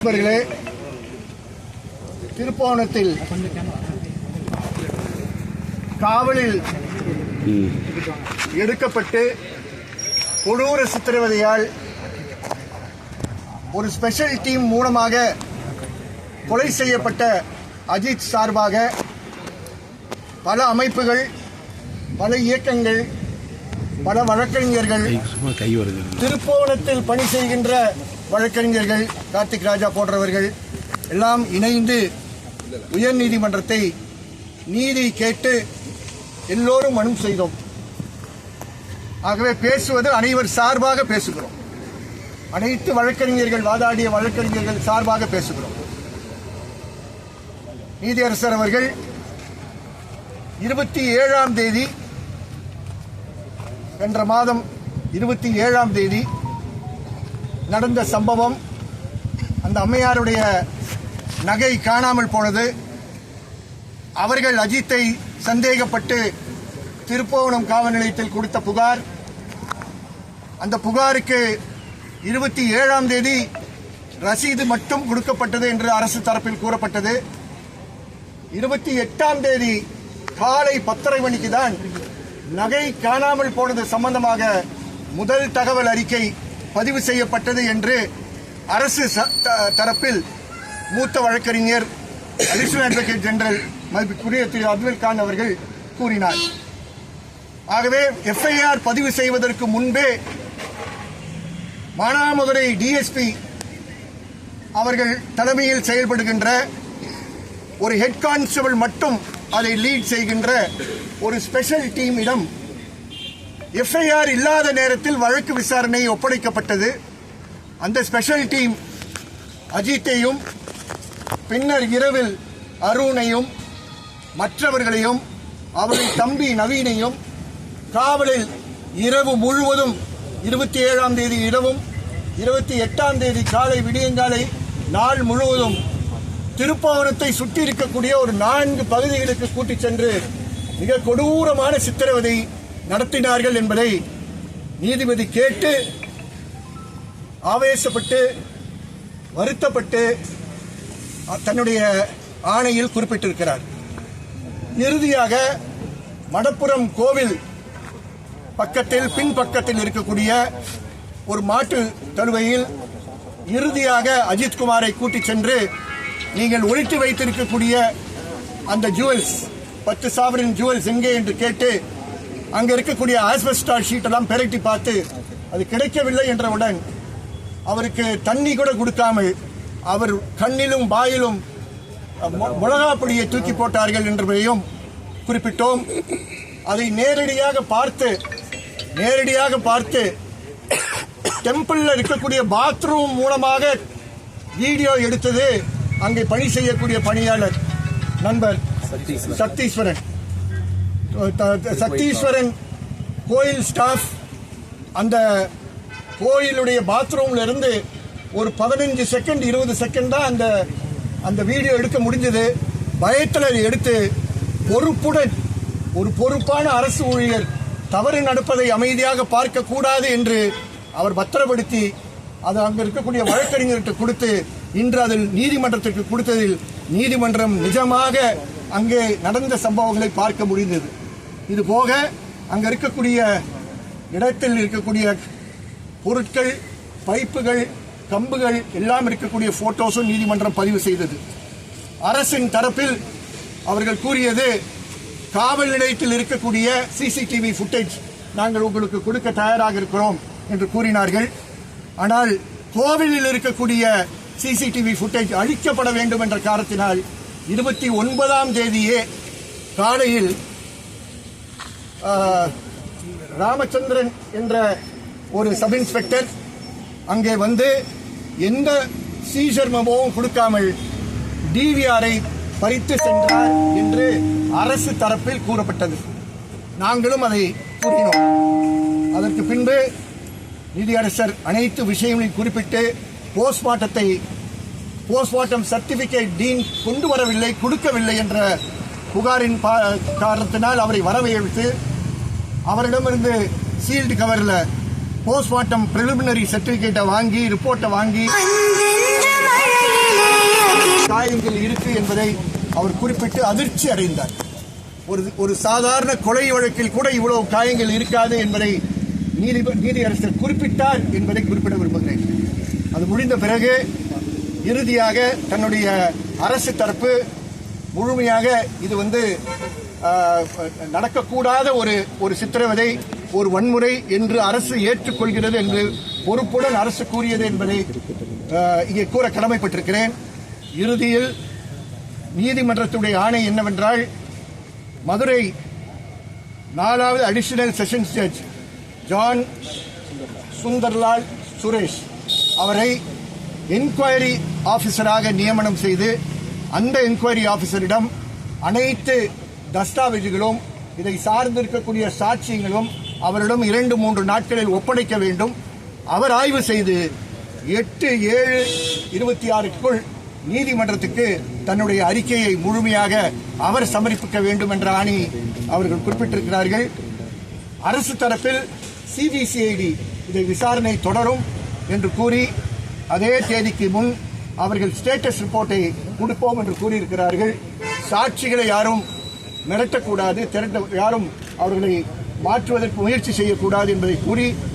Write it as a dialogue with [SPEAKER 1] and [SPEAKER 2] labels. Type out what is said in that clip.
[SPEAKER 1] நண்பர்களே திருப்போணத்தில் காவலில் எடுக்கப்பட்டு கொடூர சித்திரவதையால் ஒரு ஸ்பெஷல் டீம் மூலமாக கொலை செய்யப்பட்ட அஜித் சார்பாக பல அமைப்புகள் பல இயக்கங்கள் பல வழக்கறிஞர்கள் திருப்போணத்தில் பணி செய்கின்ற வழக்கறிஞர்கள் கார்த்திக் ராஜா போன்றவர்கள் எல்லாம் இணைந்து உயர்நீதிமன்றத்தை நீதி கேட்டு எல்லோரும் மனு செய்தோம். ஆகவே பேசுவது அனைவர் சார்பாக பேசுகிறோம். அனைத்து வழக்கறிஞர்கள் வாதாடிய வழக்கறிஞர்கள் சார்பாக பேசுகிறோம். நீதியரசர் அவர்கள் இருபத்தி ஏழாம் தேதி சென்ற மாதம் இருபத்தி ஏழாம் தேதி நடந்த சம்பவம் அந்த அம்மையாருடைய நகை காணாமல் போனது. அவர்கள் அஜித்தை சந்தேகப்பட்டு திருப்போவனம் காவல் நிலையத்தில் கொடுத்த புகார். அந்த புகாருக்கு இருபத்தி ஏழாம் தேதி ரசீது மட்டும் கொடுக்கப்பட்டது என்று அரசு தரப்பில் கூறப்பட்டது. இருபத்தி எட்டாம் தேதி காலை பத்தரை மணிக்கு தான் நகை காணாமல் போனது சம்பந்தமாக முதல் தகவல் அறிக்கை பதிவு செய்யப்பட்டது என்று அரசு த- தரப்பில் மூத்த வழக்கறிஞர் அடிஷனல் அட்வொகேட் ஜெனரல் மதிப்புக்குரிய திரு அப்துல் கான் அவர்கள் கூறினார். ஆகவே எஃப்ஐஆர் பதிவு செய்வதற்கு முன்பே மானாமதுரை டிஎஸ்பி அவர்கள் தலைமையில் செயல்படுகின்ற ஒரு ஹெட் கான்ஸ்டபிள் மட்டும் அதை லீட் செய்கின்ற ஒரு ஸ்பெஷல் டீமிடம் எஃப்ஐஆர் இல்லாத நேரத்தில் வழக்கு விசாரணை ஒப்படைக்கப்பட்டது. அந்த ஸ்பெஷல் டீம் அஜித்தையும் பின்னர் இரவில் அருணையும் மற்றவர்களையும் அவரின் தம்பி நவீனையும் காவலில் இரவு முழுவதும் இருபத்தி ஏழாம் தேதி இரவும் இருபத்தி எட்டாம் தேதி காலை விடியங்காலை நாள் முழுவதும் திருப்பவனத்தை சுற்றி இருக்கக்கூடிய ஒரு நான்கு பகுதிகளுக்கு கூட்டிச் சென்று மிக கொடூரமான சித்திரவதை நடத்தினார்கள் என்பதை நீதிபதி கேட்டு ஆவேசப்பட்டு வருத்தப்பட்டு தன்னுடைய ஆணையில் குறிப்பிட்டிருக்கிறார். இறுதியாக மடப்புறம் கோவில் பக்கத்தில் பின்பக்கத்தில் இருக்கக்கூடிய ஒரு மாட்டு தழுவையில் இறுதியாக அஜித்குமாரை கூட்டிச் சென்று நீங்கள் ஒழித்து வைத்திருக்கக்கூடிய அந்த ஜுவல்ஸ் பத்து சாவரின் ஜுவல்ஸ் எங்கே என்று கேட்டு அங்கே இருக்கக்கூடிய ஆஸ்பெஸ்டார் ஷீட்டெல்லாம் பெரட்டி பார்த்து அது கிடைக்கவில்லை என்றவுடன் அவருக்கு தண்ணி கூட கொடுக்காமல் அவர் கண்ணிலும் வாயிலும் மிளகாப்பொடியை தூக்கி போட்டார்கள் என்பதையும் குறிப்பிட்டோம். அதை நேரடியாக பார்த்து நேரடியாக பார்த்து டெம்பிளில் இருக்கக்கூடிய பாத்ரூம் மூலமாக வீடியோ எடுத்தது அங்கே பணி செய்யக்கூடிய பணியாளர் நண்பர் சத்தீஸ்வரன். Oh, த- த- சத்தீஸ்வரன் கோயில் ஸ்டாஃப் அந்த கோயிலுடைய பாத்ரூம்ல இருந்து ஒரு பதினஞ்சு செகண்ட் இருபது செகண்ட் தான் அந்த அந்த வீடியோ எடுக்க முடிஞ்சது. பயத்தில் எடுத்து பொறுப்புடன் ஒரு பொறுப்பான அரசு ஊழியர் தவறு நடப்பதை அமைதியாக பார்க்க கூடாது என்று அவர் பத்திரப்படுத்தி அது அங்கே இருக்கக்கூடிய வழக்கறிஞர்கிட்ட கொடுத்து இன்று அதில் நீதிமன்றத்திற்கு கொடுத்ததில் நீதிமன்றம் நிஜமாக அங்கே நடந்த சம்பவங்களை பார்க்க முடிந்தது. இது போக அங்க இருக்கக்கூடிய இடத்தில் இருக்கக்கூடிய பொருட்கள் பைப்புகள் கம்புகள் எல்லாம் இருக்கக்கூடிய போட்டோஸும் நீதிமன்றம் பதிவு செய்தது. அரசின் தரப்பில் அவர்கள் கூறியது காவல் நிலையத்தில் இருக்கக்கூடிய சிசிடிவி ஃபுட்டேஜ் நாங்கள் உங்களுக்கு கொடுக்க தயாராக இருக்கிறோம் என்று கூறினார்கள். ஆனால் கோவிலில் இருக்கக்கூடிய சிசிடிவி ஃபுட்டேஜ் அழிக்கப்பட வேண்டும் என்ற காரணத்தினால் இருபத்தி ஒன்பதாம் தேதியே காலையில் ராமச்சந்திரன் என்ற ஒரு சப் இன்ஸ்பெக்டர் அங்கே வந்து எந்த சீசர்மமும் கொடுக்காமல் டிவிஆரை பறித்து சென்றார் என்று அரசு தரப்பில் கூறப்பட்டது. நாங்களும் அதை கூறினோம். அதற்கு பின்பு நீதியரசர் அனைத்து விஷயங்களையும் குறிப்பிட்டு போஸ்ட்மார்ட்டத்தை போஸ்ட்மார்ட்டம் சர்டிபிகேட் டீன் கொண்டு வரவில்லை கொடுக்கவில்லை என்ற புகாரின் பா- காரணத்தினால் அவரை வரவேற்று அவரிடமிருந்து சீல்டு கவரில் போஸ்ட்மார்ட்டம் பிரிலிமினரி சர்டிபிகேட்டை வாங்கி ரிப்போர்ட்டை வாங்கி காயங்கள் இருக்கு என்பதை அவர் குறிப்பிட்டு அதிர்ச்சி அடைந்தார். ஒரு ஒரு சாதாரண கொலை வழக்கில் கூட இவ்வளவு காயங்கள் இருக்காது என்பதை நீதி நீதியரசர் குறிப்பிட்டார் என்பதை குறிப்பிட விரும்புகிறேன். அது முடிந்த பிறகு இறுதியாக தன்னுடைய அரசு தரப்பு முழுமையாக இது வந்து நடக்கக்கூடாத ஒரு ஒரு சித்திரவதை ஒரு வன்முறை என்று அரசு ஏற்றுக்கொள்கிறது என்று பொறுப்புடன் அரசு கூறியது என்பதை இங்கே கூற கடமைப்பட்டிருக்கிறேன். இறுதியில் நீதிமன்றத்துடைய ஆணை என்னவென்றால் மதுரை நாலாவது additional sessions judge John Sundarlal Suresh அவரை என்கொயரி ஆபீசராக நியமனம் செய்து அந்த என்கொயரி ஆபீசரிடம் அனைத்து தஸ்தாவேஜுகளும் இதை சார்ந்திருக்கக்கூடிய சாட்சியங்களும் அவரிடம் இரண்டு மூன்று நாட்களில் ஒப்படைக்க வேண்டும். அவர் ஆய்வு செய்து எட்டு ஏழு இருபத்தி ஆறுக்குள் நீதிமன்றத்துக்கு தன்னுடைய அறிக்கையை முழுமையாக அவர் சமர்ப்பிக்க வேண்டும் என்ற ஆணி அவர்கள் குறிப்பிட்டிருக்கிறார்கள். அரசு தரப்பில் சிபிசிஐடி இதை விசாரணை தொடரும் என்று கூறி அதே தேதிக்கு முன் அவர்கள் ஸ்டேட்டஸ் ரிப்போர்ட்டை கொடுப்போம் என்று கூறியிருக்கிறார்கள். சாட்சிகளை யாரும் மிரட்டக்கூடாது திரட்ட யாரும் அவர்களை மாற்றுவதற்கு முயற்சி செய்யக்கூடாது என்பதை கூறி